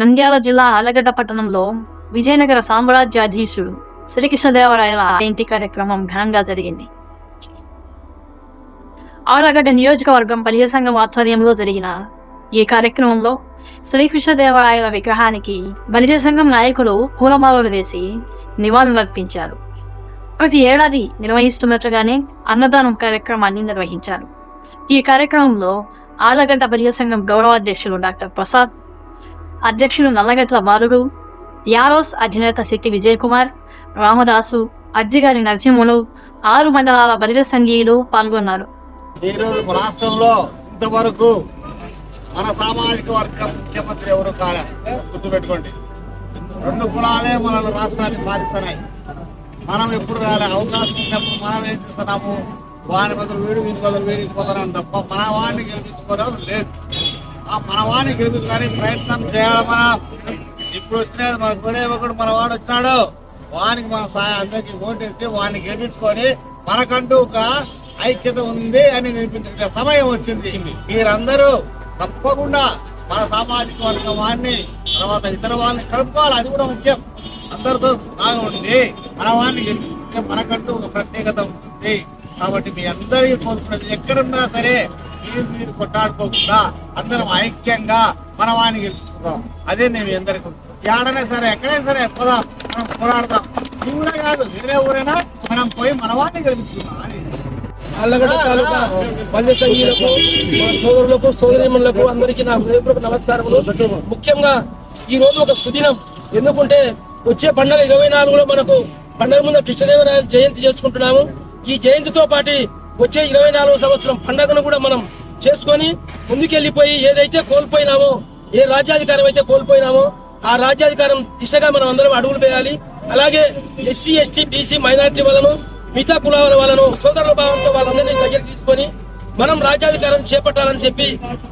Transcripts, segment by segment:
నంద్యాల జిల్లా ఆలగడ్డ పట్టణంలో విజయనగర సామ్రాజ్యాధీశుడు శ్రీకృష్ణదేవరాయల జయంతి కార్యక్రమం ఘనంగా జరిగింది. ఆలగడ్డ నియోజకవర్గం పల్లె సంఘం ఆధ్వర్యంలో జరిగిన ఈ కార్యక్రమంలో శ్రీకృష్ణదేవరాయల విగ్రహానికి బలిజ సంఘం నాయకులు పూలమాలలు వేసి నివాళులర్పించారు ప్రతి ఏడాది నిర్వహిస్తున్నట్లుగానే అన్నదానం కార్యక్రమాన్ని నిర్వహించారు. ఈ కార్యక్రమంలో ఆలగడ్డ బలిజ సంఘం గౌరవాధ్యక్షులు డాక్టర్ ప్రసాద్ అధ్యక్షులు నల్లగట్ల బాలుడు యారోస్ అధినేత శెట్టి విజయ్ కుమార్ రామదాసు అజ్జిగారి నరసింహులు ఆరు మండలాల బలిజ సంఘీయులు పాల్గొన్నారు. ఈరోజు రాష్ట్రంలో ఇంతవరకు మన సామాజిక వర్గం ముఖ్యమంత్రి ఎవరు కాలే? గుర్తుపెట్టుకోండి. రెండు కులాలే మన రాష్ట్రాన్ని పాలిస్తున్నాయి మనం ఎప్పుడు రాలే? అవకాశం ఉన్నప్పుడు మనం ఏం చేస్తున్నాము? వాని బదులు వీడు వీడి బదులు వీడికి పోతున్నాం తప్ప మన వాడిని గెలిపించుకోవడం లేదు. ఆ మన వాడిని గెలిపించుకొని ప్రయత్నం చేయాలి మనం? ఇప్పుడు వచ్చినది మన గొడవకుడు మన వాడు వచ్చినాడు. వానికి మనం సాయం అందరికి ఓటేసి వాడిని గెలిపించుకొని మనకంటూ ఒక ఐక్యత ఉంది అని నిరూపించుకునే సమయం వచ్చింది. మీరందరూ తప్పకుండా మన సామాజిక వర్గం వాడిని తర్వాత ఇతర వాళ్ళని కలుపుకోవాలి. అది కూడా ముఖ్యం. అందరితో బాగా ఉండి మన వాడిని గెలిపించుకుంటే మనకంటూ ఒక ప్రత్యేకత ఉంటుంది కాబట్టి మీ అందరికీ కోరుకున్నది ఎక్కడున్నా సరే మీరు మీరు కొట్టాడుకోకుండా అందరం ఐక్యంగా మన వాడిని గెలుచుకుందాం. అదే నేను మీ అందరికీ ఏడైనా సరే ఎక్కడైనా సరే పోదాం మనం పోరాడదాం. ఈ ఊరే కాదు వేరే ఊరైనా మనం పోయి మన వాడిని గెలిపించుకుందాం. అది. అల్లగడ్డ తాలూకా బంధు సంఘీయులకు మా సోదరులకు సోదరిమణులకు అందరికీ నా హృదయపూర్వక నమస్కారములు. ముఖ్యంగా ఈ రోజు ఒక సుదినం. ఎందుకంటే వచ్చే పండుగ ఇరవై నాలుగులో మనకు పండుగ ముందు కృష్ణదేవరాయ జయంతి చేసుకుంటున్నాము. ఈ జయంతితో పాటు వచ్చే ఇరవై నాలుగో సంవత్సరం పండుగను కూడా మనం చేసుకొని ముందుకెళ్ళిపోయి ఏదైతే కోల్పోయినామో ఏ రాజ్యాధికారం అయితే కోల్పోయినామో ఆ రాజ్యాధికారం దిశగా మనం అందరం అడుగులు వేయాలి. అలాగే ఎస్సీ ఎస్టీ బీసీ మైనారిటీ వాళ్ళను మిగతా కులాల వాళ్ళను సోదరుల భావంతో వాళ్ళందరినీ దగ్గరికి తీసుకొని మనం రాజ్యాధికారం చేపట్టాలని చెప్పి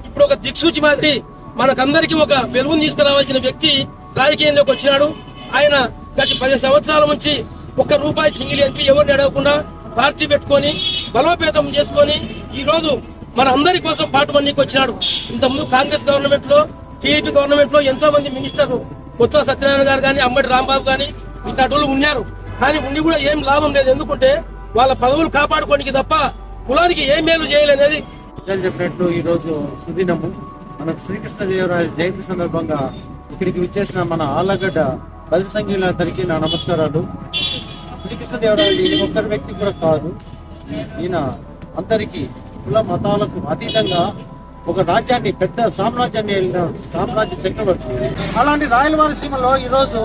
ఇప్పుడు ఒక దిక్సూచి మాదిరి మనకందరికి ఒక వెలుగును తీసుకురావాల్సిన వ్యక్తి రాజకీయంలోకి వచ్చినాడు. ఆయన గత పది సంవత్సరాల నుంచి ఒక్క రూపాయి సింగిల్ ఎంపీ ఎవరిని అడగకుండా పార్టీ పెట్టుకొని బలోపేతం చేసుకొని ఈరోజు మన అందరి కోసం పాటుపడికి వచ్చినాడు. ఇంతకుముందు కాంగ్రెస్ గవర్నమెంట్లో టీడీపీ గవర్నమెంట్లో ఎంతో మంది మినిస్టర్లు కొత్త సత్యనారాయణ గారు కానీ అంబటి రాంబాబు కానీ ఇట్లాంటి ఉన్నారు. కానీ ఉండి కూడా ఏం లాభం లేదు. ఎందుకంటే వాళ్ళ పదవులు కాపాడుకోనికి తప్ప కులానికి ఏ మేలు చేయలేనేది చెప్పినట్లు ఈ రోజు సుదినము. మన శ్రీకృష్ణదేవరాయ జయంతి సందర్భంగా ఇక్కడికి విచ్చేసిన మన ఆలగడ్డ బలి సంఘీలందరికీ నా నమస్కారాలు. శ్రీకృష్ణదేవరాయలు ఈయన ఒక్కరి వ్యక్తి కూడా కాదు. ఈయన అందరికీ కుల మతాలకు అతీతంగా ఒక రాజ్యాన్ని పెద్ద సామ్రాజ్యాన్ని వెళ్ళిన సామ్రాజ్య చక్రవర్తి. అలాంటి రాయలవారి సీమలో ఈరోజు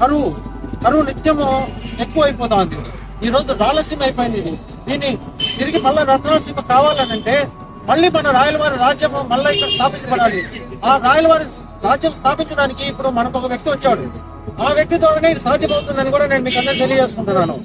కరువు కరువు నిత్యము ఎక్కువ అయిపోతుంది ఈ రోజు రాయలసీమ అయిపోయింది ఇది. దీన్ని తిరిగి మళ్ళీ రత్నాలసీమ కావాలనంటే మళ్ళీ మన రాయలవారి రాజ్యం మళ్ళీ ఇక్కడ స్థాపించబడాలి. ఆ రాయలవారి రాజ్యం స్థాపించడానికి ఇప్పుడు మనకు ఒక వ్యక్తి వచ్చాడు. ఆ వ్యక్తి ద్వారానే ఇది సాధ్యమవుతుందని కూడా నేను మీకు అందరూ తెలియజేసుకుంటున్నాను.